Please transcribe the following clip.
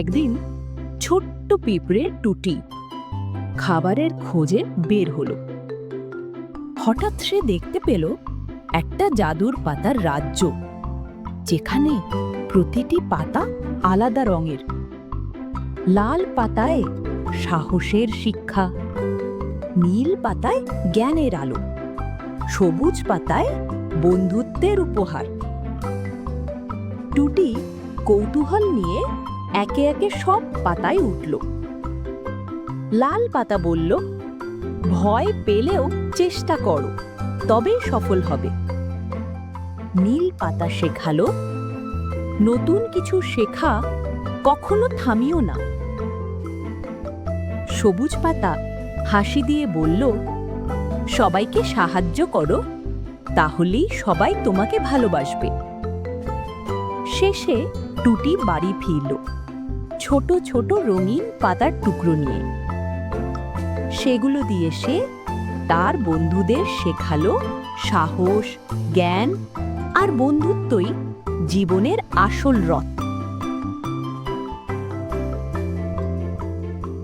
একদিন ছোট্ট পিঁপড়ে টুটি খাবারের খোঁজে বের হলো। হঠাৎ সে দেখতে পেল একটা জাদুর পাতার রাজ্য, যেখানে প্রতিটি পাতা আলাদা রঙের। লাল পাতায় সাহসের শিক্ষা, নীল পাতায় জ্ঞানের আলো, সবুজ পাতায় বন্ধুত্বের উপহার। টুটি কৌতূহল নিয়ে একে একে সব পাতায় উঠল। লাল পাতা বলল, ভয় পেলেও চেষ্টা করো, তবেই সফল হবে। নীল পাতা শেখালো, নতুন কিছু শেখা কখনো থামিও না। সবুজ পাতা হাসি দিয়ে বলল, সবাইকে সাহায্য করো, তাহলেই সবাই তোমাকে ভালোবাসবে। শেষে টুটি বাড়ি ফিরল। ছোট ছোট রঙিন পাতার টুকরো নিয়ে। সেগুলো দিয়ে সে তার বন্ধুদের শেখালো সাহস, জ্ঞান আর বন্ধুত্বই জীবনের আসল রথ।